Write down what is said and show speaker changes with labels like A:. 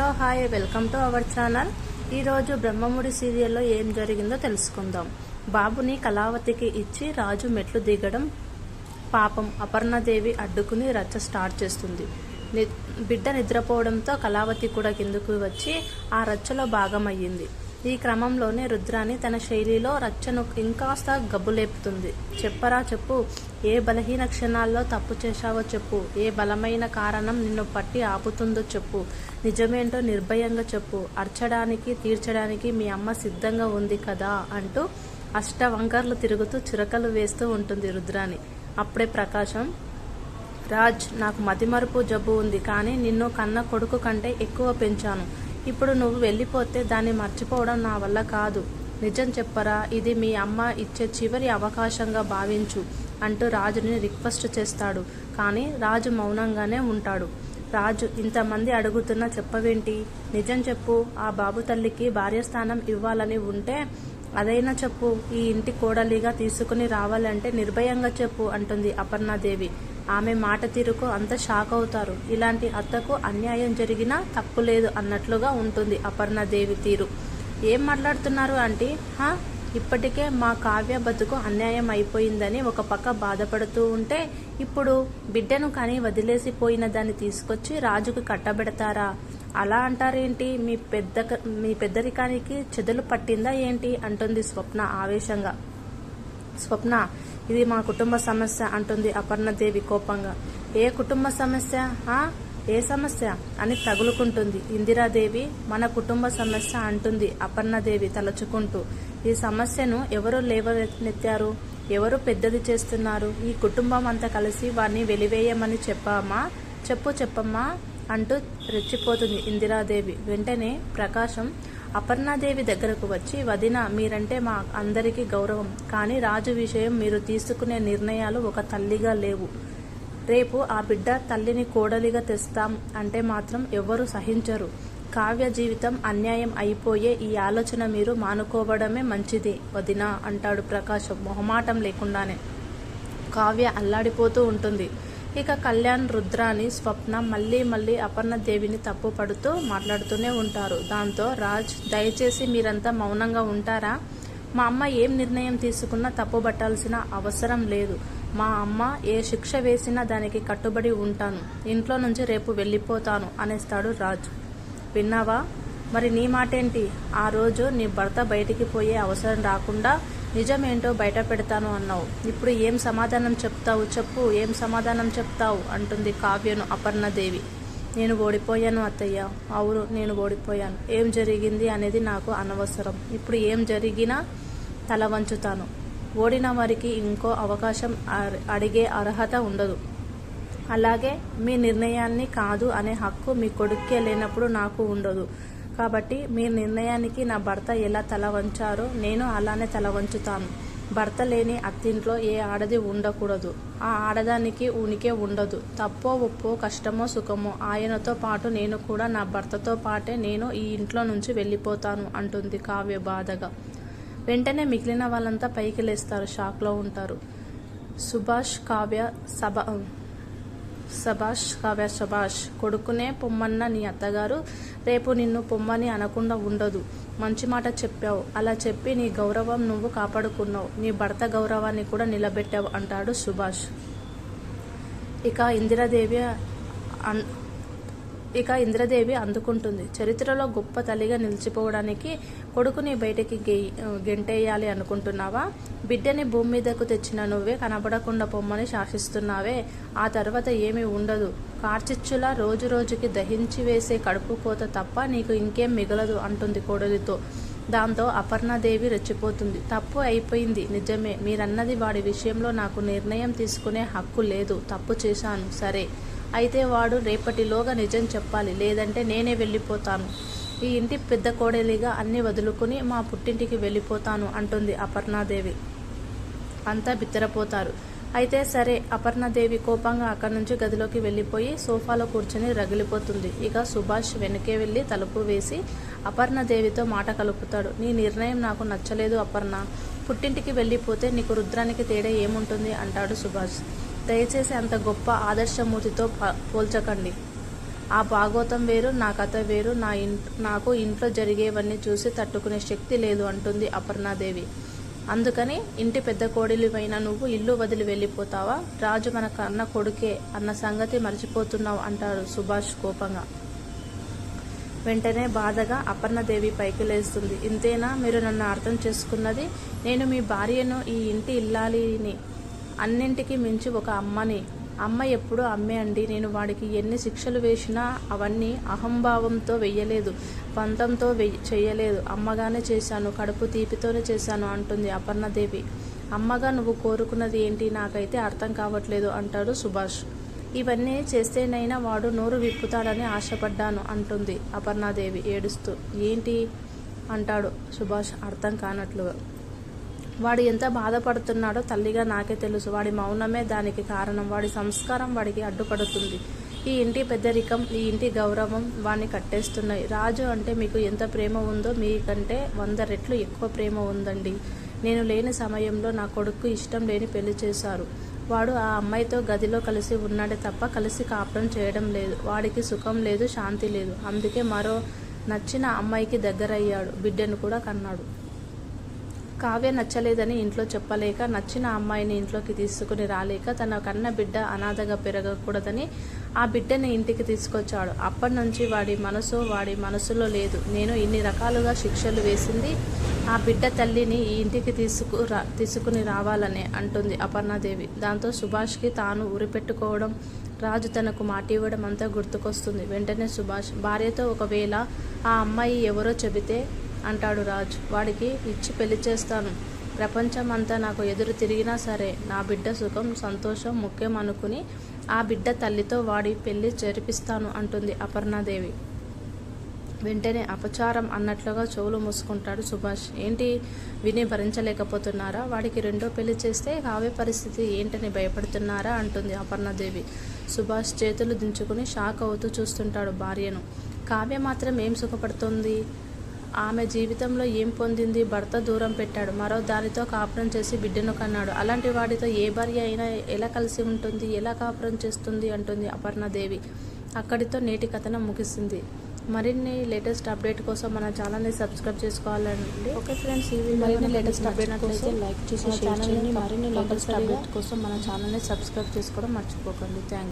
A: Hello hi welcome to our channel. ఈరోజు బ్రహ్మముడి సీరియల్లో ఏం జరిగిందో తెలుసుకుందాం. బాబుని కళావతికి ఇచ్చి రాజు మెట్లు దిగడం పాపం అపర్ణదేవి అడ్డుకుని రచ్చ స్టార్ట్ చేస్తుంది. ని- బిడ్డ నిద్రపోవడంతో కళావతి కూడా కిందకు వచ్చి ఆ రచ్చలో భాగమయ్యింది. ఈ క్రమంలోనే రుద్రాని తన శైలిలో రచ్చను ఇంకాస్త గబ్బులేపుతుంది. చెప్పరా చెప్పు ఏ బలహీన క్షణాల్లో తప్పు చేశావో చెప్పు ఏ బలమైన కారణం నిన్ను పట్టి ఆపుతుందో చెప్పు నిజమేంటో నిర్భయంగా చెప్పు అర్చడానికి తీర్చడానికి మీ అమ్మ సిద్ధంగా ఉంది కదా అంటూ అష్టవంకర్లు తిరుగుతూ చిరకలు వేస్తూ ఉంటుంది రుద్రాని. అప్పుడే ప్రకాశం రాజ్ నాకు మతిమరుపు జబ్బు ఉంది కానీ నిన్ను కన్న కొడుకు కంటే ఎక్కువ పెంచాను. ఇప్పుడు నువ్వు వెళ్ళిపోతే దాన్ని మర్చిపోవడం నా వల్ల కాదు. నిజం చెప్పరా ఇది మీ అమ్మ ఇచ్చే చివరి అవకాశంగా భావించు అంటూ రాజుని రిక్వెస్ట్ చేస్తాడు. కానీ రాజు మౌనంగానే ఉంటాడు. రాజు ఇంతమంది అడుగుతున్నా చెప్పవేంటి? నిజం చెప్పు ఆ బాబు తల్లికి భార్యస్థానం ఇవ్వాలని ఉంటే అదైనా చెప్పు ఈ ఇంటి కోడలిగా తీసుకుని రావాలంటే నిర్భయంగా చెప్పు అంటుంది అపర్ణాదేవి. ఆమె మాట తీరుకు అంత షాక్ అవుతారు. ఇలాంటి అత్తకు అన్యాయం జరిగినా తప్పు లేదు అన్నట్లుగా ఉంటుంది అపర్ణదేవి తీరు. ఏం మాట్లాడుతున్నారు ఆంటీ? హా? ఇప్పటికే మా కావ్య బతుకు అన్యాయం అయిపోయిందని ఒక పక్క బాధపడుతూ ఉంటే ఇప్పుడు బిడ్డను కానీ వదిలేసిపోయిన దాన్ని తీసుకొచ్చి రాజుకు కట్టబెడతారా? అలా అంటారేంటి? మీ పెద్ద మీ పెద్దరికానికి చెదలు పట్టిందా ఏంటి? అంటుంది స్వప్న ఆవేశంగా. స్వప్న ఇది మా కుటుంబ సమస్య అంటుంది అపర్ణదేవి కోపంగా. ఏ కుటుంబ సమస్య? ఆ? ఏ సమస్య? అని తగులుకుంటుంది. ఇందిరాదేవి మన కుటుంబ సమస్య అంటుంది అపర్ణదేవి తలచుకుంటూ. ఈ సమస్యను ఎవరు లేవనెత్తారు? ఎవరు పెద్దది చేస్తున్నారు? ఈ కుటుంబం అంతా కలిసి వారిని వెలివేయమని చెప్పామా? చెప్పు చెప్పమ్మా అంటూ రెచ్చిపోతుంది ఇందిరాదేవి. వెంటనే ప్రకాశం అపర్ణాదేవి దగ్గరకు వచ్చి వదిన మీరంటే మా అందరికీ గౌరవం కానీ రాజు విషయం మీరు తీసుకునే నిర్ణయాలు ఒక తల్లిగా లేవు. రేపు ఆ బిడ్డ తల్లిని కోడలిగా తెస్తాం అంటే మాత్రం ఎవ్వరూ సహించరు. కావ్య జీవితం అన్యాయం అయిపోయే ఈ ఆలోచన మీరు మానుకోవడమే మంచిది వదిన అంటాడు ప్రకాశం మొహమాటం లేకుండానే. కావ్య అల్లాడిపోతూ ఉంటుంది. ఇక కళ్యాణ్ రుద్రాని స్వప్న మళ్ళీ మళ్ళీ అపర్ణ దేవిని మాట్లాడుతూనే ఉంటారు. దాంతో రాజ్ దయచేసి మీరంతా మౌనంగా ఉంటారా? మా అమ్మ ఏం నిర్ణయం తీసుకున్నా తప్పుబట్టాల్సిన అవసరం లేదు. మా అమ్మ ఏ శిక్ష వేసినా దానికి కట్టుబడి ఉంటాను. ఇంట్లో నుంచి రేపు వెళ్ళిపోతాను అనేస్తాడు రాజు. విన్నావా? మరి నీ మాటేంటి? ఆ రోజు నీ భర్త బయటికి పోయే అవసరం రాకుండా నిజమేంటో బయట పెడతాను అన్నావు. ఇప్పుడు ఏం సమాధానం చెప్తావు చెప్పు ఏం సమాధానం చెప్తావు అంటుంది కావ్యను అపర్ణదేవి. నేను ఓడిపోయాను అత్తయ్య. అవును నేను ఓడిపోయాను. ఏం జరిగింది అనేది నాకు అనవసరం. ఇప్పుడు ఏం జరిగినా తల వంచుతాను. ఓడిన వారికి ఇంకో అవకాశం అడిగే అర్హత ఉండదు. అలాగే మీ నిర్ణయాన్ని కాదు అనే హక్కు మీ కొడుక్కే లేనప్పుడు నాకు ఉండదు. కాబట్టి మీ నిర్ణయానికి నా భర్త ఎలా తల వంచారో నేను అలానే తల వంచుతాను. భర్త లేని అత్తింట్లో ఏ ఆడది ఉండకూడదు. ఆ ఆడదానికి ఉనికే ఉండదు. తప్పో ఒప్పో కష్టమో సుఖమో ఆయనతో పాటు నేను కూడా నా భర్తతో పాటే నేను ఈ ఇంట్లో నుంచి వెళ్ళిపోతాను అంటుంది కావ్య బాధగా. వెంటనే మిగిలిన వాళ్ళంతా పైకి లేస్తారు. షాక్లో ఉంటారు. సుభాష్ కావ్య సభ సభాష్ కావ్య సభాష్ కొడుకునే పొమ్మన్న నీ అత్తగారు రేపు నిన్ను పొమ్మని అనకుండా ఉండదు. మంచి మాట చెప్పావు. అలా చెప్పి నీ గౌరవం నువ్వు కాపాడుకున్నావు. నీ భర్త గౌరవాన్ని కూడా నిలబెట్టావు అంటాడు సుభాష్. ఇక ఇందిరాదేవి అన్- ఇక ఇంద్రదేవి అందుకుంటుంది. చరిత్రలో గొప్ప తల్లిగా నిలిచిపోవడానికి కొడుకుని బయటికి గెయ్- గెంటేయాలి అనుకుంటున్నావా? బిడ్డని భూమి మీదకు తెచ్చిన నువ్వే కనబడకుండా పొమ్మని శాసిస్తున్నావే. ఆ తర్వాత ఏమీ ఉండదు. కార్చిచ్చులా రోజు రోజుకి దహించి వేసే కడుపు కోత తప్ప నీకు ఇంకేం మిగలదు అంటుంది కోడలితో. దాంతో అపర్ణాదేవి రెచ్చిపోతుంది. తప్పు అయిపోయింది. నిజమే. మీరన్నది వాడి విషయంలో నాకు నిర్ణయం తీసుకునే హక్కు లేదు. తప్పు చేశాను. సరే. అయితే వాడు రేపటిలోగా నిజం చెప్పాలి లేదంటే నేనే వెళ్ళిపోతాను. ఈ ఇంటి పెద్ద కోడలిగా అన్ని వదులుకుని మా పుట్టింటికి వెళ్ళిపోతాను అంటుంది అపర్ణాదేవి. అంతా బిత్తరపోతారు. అయితే సరే అపర్ణాదేవి కోపంగా అక్కడి నుంచి గదిలోకి వెళ్ళిపోయి సోఫాలో కూర్చొని రగిలిపోతుంది. ఇక సుభాష్ వెనకే వెళ్ళి తలుపు వేసి అపర్ణదేవితో మాట కలుపుతాడు. నీ నిర్ణయం నాకు నచ్చలేదు అపర్ణ. పుట్టింటికి వెళ్ళిపోతే నీకు రుద్రానికి తేడా ఏముంటుంది? అంటాడు సుభాష్. దయచేసి అంత గొప్ప ఆదర్శమూర్తితో పోల్చకండి. ఆ భాగోతం వేరు నా కథ వేరు నా ఇంట్ నాకు ఇంట్లో జరిగేవన్నీ చూసి తట్టుకునే శక్తి లేదు అంటుంది అపర్ణాదేవి. అందుకని ఇంటి పెద్ద కోడిలివైన నువ్వు ఇల్లు వదిలి వెళ్ళిపోతావా? రాజు మన కన్న కొడుకే అన్న సంగతి మర్చిపోతున్నావు అంటారు సుభాష్ కోపంగా. వెంటనే బాధగా అపర్ణదేవి పైకి లేస్తుంది. ఇంతేనా? మీరు నన్ను అర్థం చేసుకున్నది? నేను మీ భార్యను ఈ ఇంటి ఇల్లాలిని అన్నింటికి మించి ఒక అమ్మని. అమ్మ ఎప్పుడూ అమ్మే అండి. నేను వాడికి ఎన్ని శిక్షలు వేసినా అవన్నీ అహంభావంతో వెయ్యలేదు. పంతంతో వెయ్యి చేయలేదు అమ్మగానే చేశాను. కడుపు తీపితోనే చేశాను అంటుంది అపర్ణదేవి. అమ్మగా నువ్వు కోరుకున్నది ఏంటి? నాకైతే అర్థం కావట్లేదు అంటాడు సుభాష్. ఇవన్నీ చేస్తేనైనా వాడు నోరు విప్పుతాడని ఆశపడ్డాను అంటుంది అపర్ణాదేవి ఏడుస్తూ. ఏంటి? అంటాడు సుభాష్ అర్థం కానట్లుగా. వాడు ఎంత బాధపడుతున్నాడో తల్లిగా నాకే తెలుసు. వాడి మౌనమే దానికి కారణం. వాడి సంస్కారం వాడికి అడ్డుపడుతుంది. ఈ ఇంటి పెద్దరికం ఈ ఇంటి గౌరవం వాడిని కట్టేస్తున్నాయి. రాజు అంటే మీకు ఎంత ప్రేమ ఉందో మీకంటే వంద రెట్లు ఎక్కువ ప్రేమ ఉందండి. నేను లేని సమయంలో నా కొడుకు ఇష్టం లేని పెళ్ళి చేశారు. వాడు ఆ అమ్మాయితో గదిలో కలిసి ఉన్నాడే తప్ప కలిసి కాపురం చేయడం లేదు. వాడికి సుఖం లేదు శాంతి లేదు. అందుకే మరో నచ్చిన అమ్మాయికి దగ్గరయ్యాడు. బిడ్డను కూడా కన్నాడు. కావ్య నచ్చలేదని ఇంట్లో చెప్పలేక నచ్చిన అమ్మాయిని ఇంట్లోకి తీసుకుని రాలేక తన కన్న బిడ్డ అనాథగా పెరగకూడదని ఆ బిడ్డని ఇంటికి తీసుకొచ్చాడు. అప్పటి నుంచి వాడి మనసు వాడి మనసులో లేదు. నేను ఇన్ని రకాలుగా శిక్షలు వేసింది ఆ బిడ్డ తల్లిని ఈ ఇంటికి తీసుకురా తీసుకుని రావాలని అంటుంది అపర్ణాదేవి. దాంతో సుభాష్కి తాను ఉరిపెట్టుకోవడం రాజు తనకు మాట ఇవ్వడం అంతా గుర్తుకొస్తుంది. వెంటనే సుభాష్ భార్యతో ఒకవేళ ఆ అమ్మాయి ఎవరో చెబితే అంటాడు రాజు. వాడికి ఇచ్చి పెళ్ళి చేస్తాను. ప్రపంచం అంతా నాకు ఎదురు తిరిగినా సరే నా బిడ్డ సుఖం సంతోషం ముఖ్యం అనుకుని ఆ బిడ్డ తల్లితో వాడి పెళ్ళి జరిపిస్తాను అంటుంది అపర్ణాదేవి. వెంటనే అపచారం అన్నట్లుగా చెవులు మూసుకుంటాడు సుభాష్. ఏంటి? విని భరించలేకపోతున్నారా? వాడికి రెండో పెళ్ళి చేస్తే కావ్య పరిస్థితి ఏంటని భయపడుతున్నారా? అంటుంది అపర్ణాదేవి. సుభాష్ చేతులు దించుకుని షాక్ అవుతూ చూస్తుంటాడు భార్యను. కావ్య మాత్రం ఏం సుఖపడుతుంది? ఆమె జీవితంలో ఏం పొందింది? భర్త దూరం పెట్టాడు. మరో దానితో కాపురం చేసి బిడ్డను కన్నాడు. అలాంటి వాడితో ఏ భార్య అయినా ఎలా కలిసి ఉంటుంది? ఎలా కాపురం చేస్తుంది? అంటుంది అపర్ణాదేవి. అక్కడితో నేటి కథనం ముగిసింది. మరిన్ని లేటెస్ట్ అప్డేట్ కోసం మన ఛానల్ని సబ్స్క్రైబ్ చేసుకోవాలండి. ఓకే ఫ్రెండ్స్ ఈ మరిన్ని లేటెస్ట్ అప్డేట్ కోసం లైక్ చేసి చేయండి. మరిన్ని లేటెస్ట్ అప్డేట్ కోసం మన ఛానల్ని సబ్స్క్రైబ్ చేసుకోవడం మర్చిపోకండి. థ్యాంక్